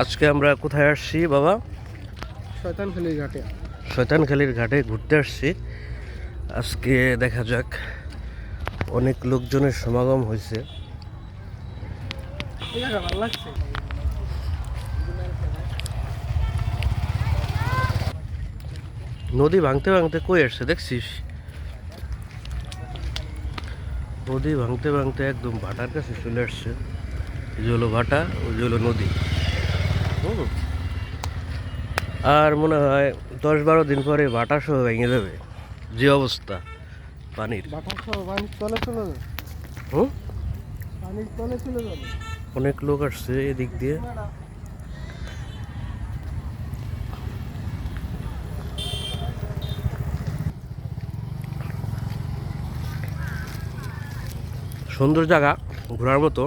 আজকে আমরা কোথায় আসছি বাবা? শয়তানখালির ঘাটে। শয়তানখালির ঘাটে ঘুরতে আসছি। আজকে দেখা যাক অনেক লোকজনের সমাগম হয়েছে। নদী ভাঙতে ভাঙতে কই আসছে দেখছিস? নদী ভাঙতে ভাঙতে একদম ভাটার কাছে চলে আসছে এই যে হলো ভাটা ওই যে হলো নদী। আর মনে হয় দশ বারো দিন পরে ভাটা সহ ভেঙে যাবে। যে অবস্থা পানির। বাটার সহ চলে হুম? চলে যাবে। অনেক লোক আসছে এদিক দিয়ে। সুন্দর জায়গা ঘোরার মতো।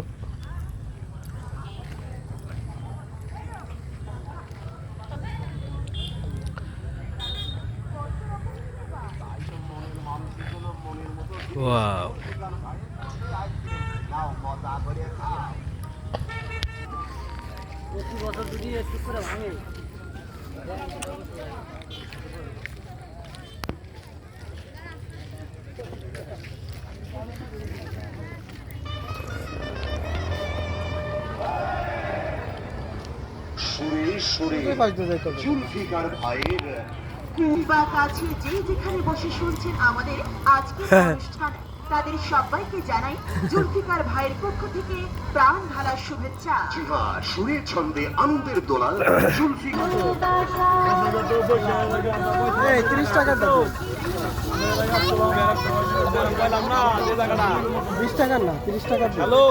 ওয়াও প্রতি বছর যদি একটু করে ভাঙে সুরে সুরে জুলফিকার ভাইয়ের বা কাছে যে যেখানে বসে শুনছেন আমাদের আজকের হ্যাঁ। অনুষ্ঠান তাদের সবাইকে জানাই জুলফিকার ভাইয়ের পক্ষ থেকে প্রাণ ঢালার শুভেচ্ছা। জিহা সুরের ছন্দে আনন্দের দোলা জুলফিকার। তিরিশ টাকা দাও। বিশ টাকার না তিরিশ টাকার হ্যালো।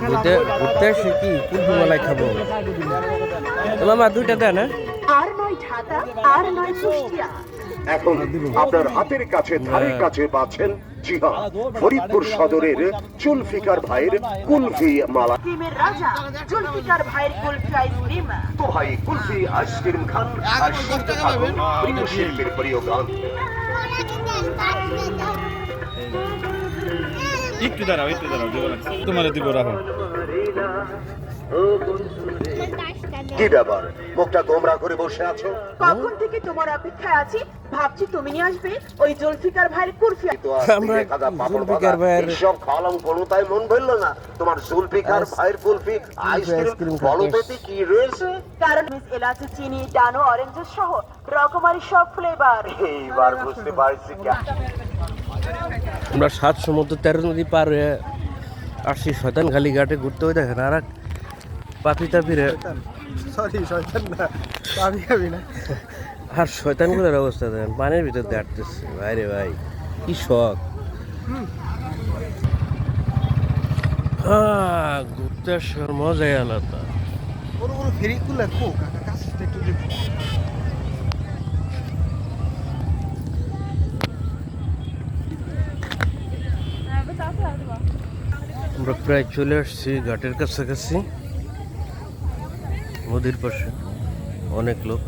ঘুরতে ঘুরতে আসছি কি কুলফি মালাই খাব? মামা দুইটা দেন হ্যাঁ? আর নয় ঢাকা আর নয় কুষ্টিয়া। এখন আপনার হাতের কাছে ধারের কাছে পাচ্ছেন জিহা ফরিদপুর সদরের জুলফিকার ভাইয়ের কুলফি মালা। ক্রিমের রাজা জুলফিকার ভাইয়ের কুলফি আইসক্রিম তো ভাই কুলফি আইসক্রিম খান। আর শুনতে থাকুন প্রিয় শিল্পীর প্রিয় গান। একটু দাঁড়াও একটু দাঁড়াও তোমার দিব রাখো কি ব্যাপার? মুখটা গোমরা করে বসে আছো? কখন থেকে তোমার অপেক্ষায় আছি? ভাবছি তুমি নিয়ে আসবে ওই জুলফিকার ভাইয়ের কুলফি জুলফিকার ভাইয়ের- কোনো তাই মন ভরলো না। তোমার জুলফিকার ভাইয়ের কুলফি আইসক্রিম কি রয়েছে? কারণ মিস এলাচি চিনি ডানো অরেঞ্জের সহ রকমারি সব ফ্লেভার এইবার বুঝতে পারছি কে- আমরা সাত সমুদ্র তেরো নদী পার হয়ে আসছি। শয়তানখালি ঘাটে ঘুরতে হয়ে দেখেন আর পাপি তাপিরে। সরি শয়তান না পাবি খাবি না। আর শয়তানগুলোর অবস্থা দেখেন পানির ভিতর দিয়ে আটতেছে ভাইরে ভাই কি শখ। হ্যাঁ ঘুরতে আসার মজাই আলাদা। বড় বড় ফেরি গুলো কাকা কাছে একটু আমরা প্রায় চলে আসছি ঘাটের কাছাকাছি। নদীর পাশে অনেক লোক।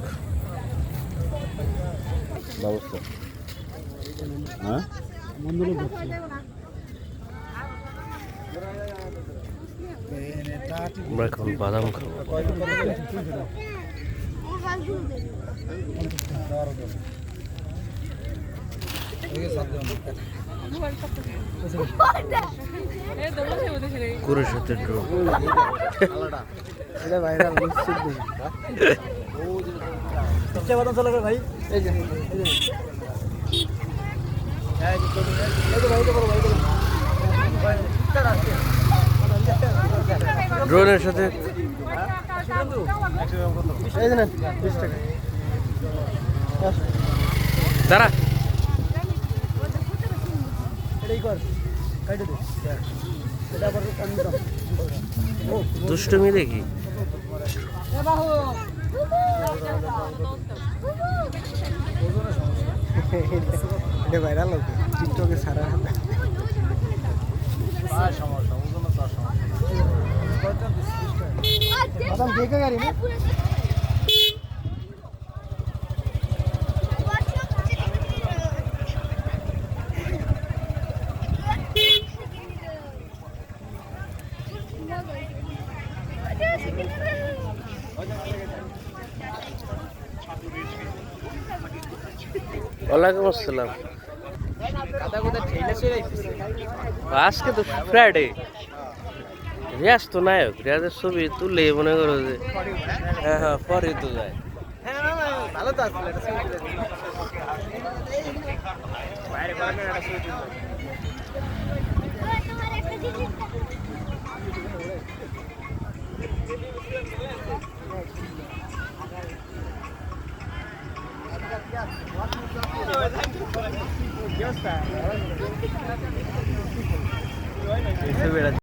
ব্যবস্থা। হ্যাঁ? আমরা এখন বাদাম খাব। কুরের সাথে ড্রোন। এটা ভাইরাল নিশ্চিত চেষ্টা কথা চলে ভাই। এই যে এই যে। ড্রোনের সাথে দাঁড়া। এটাই কর কাইটে দে। দুষ্টমি দেখি। এটা ভাইরাল হবে। টিকটকে সারা দেখে গাড়ি না? ওয়ালাইকুম আসসালাম। আজকে তো ফ্রাইডে রিয়াজ তো নায়ক, রিয়াজের ছবি তুলে মনে করো যে হ্যাঁ হ্যাঁ পরে তো যায়। ভালো তো Yo está.